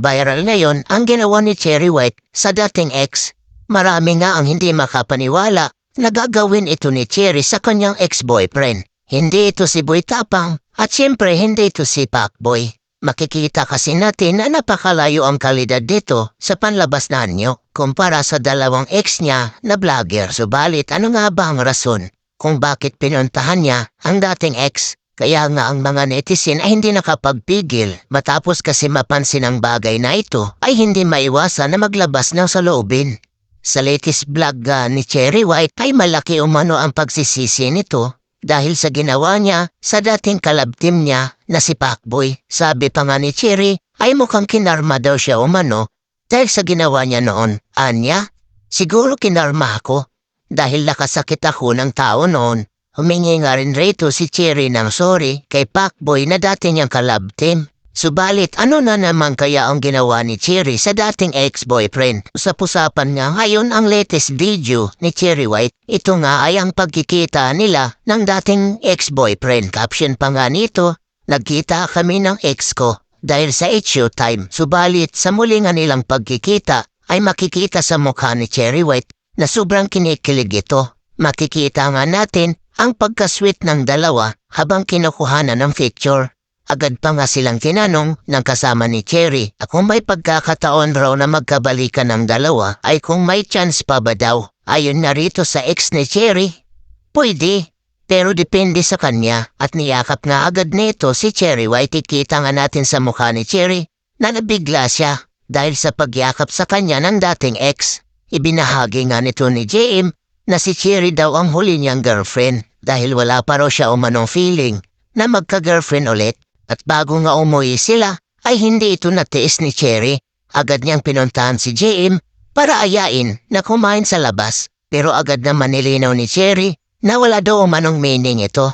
Viral ngayon ang ginawa ni Cherry White sa dating ex. Marami nga ang hindi makapaniwala na gagawin ito ni Cherry sa kanyang ex-boyfriend. Hindi ito si Boy Tapang at siyempre hindi ito si Pacboy. Makikita kasi natin na napakalayo ang kalidad dito sa panlabas na anyo kumpara sa dalawang ex niya na vlogger. Subalit ano nga ba ang rason kung bakit pinuntahan niya ang dating ex? Kaya nga ang mga netizen ay hindi nakapagpigil matapos kasi mapansin ang bagay na ito ay hindi maiwasan na maglabas ng saloobin. Sa latest vlog ah, ni Cherry White ay malaki umano ang pagsisisi nito dahil sa ginawa niya sa dating kalab team niya na si Pacboy. Sabi pa nga ni Cherry ay mukhang kinarma daw siya umano dahil sa ginawa niya noon. Anya, siguro kinarma ako dahil nakasakit ako ng tao noon. Humingi nga rin rito si Cherry ng sorry kay Pacboy na dati niyang kalab team. Subalit ano na naman kaya ang ginawa ni Cherry sa dating ex-boyfriend? Usap-usapan nga ngayon ang latest video ni Cherry White. Ito nga ay ang pagkikita nila ng dating ex-boyfriend. Caption pa nga nito, nagkita kami ng ex ko dahil sa issue time. Subalit sa muli nga nilang pagkikita ay makikita sa mukha ni Cherry White na sobrang kinikilig ito. Makikita nga natin ang pagkasweet ng dalawa habang kinukuhanan ng picture. Agad pa nga silang tinanong ng kasama ni Cherry kung may pagkakataon raw na magkabalikan ng dalawa ay kung may chance pa ba daw. Ayon na rito sa ex ni Cherry, pwede. Pero depende sa kanya at niyakap nga agad nito si Cherry White ikita nga natin sa mukha ni Cherry na nabigla siya dahil sa pagyakap sa kanya ng dating ex. Ibinahagi nga nito ni JM na si Cherry daw ang huli niyang girlfriend dahil wala pa raw siya umanong feeling na magka-girlfriend ulit. At bago nga umuwi sila, ay hindi ito natiis ni Cherry. Agad niyang pinuntahan si JM para ayain na kumain sa labas. Pero agad naman nilinaw ni Cherry na wala daw umanong meaning ito.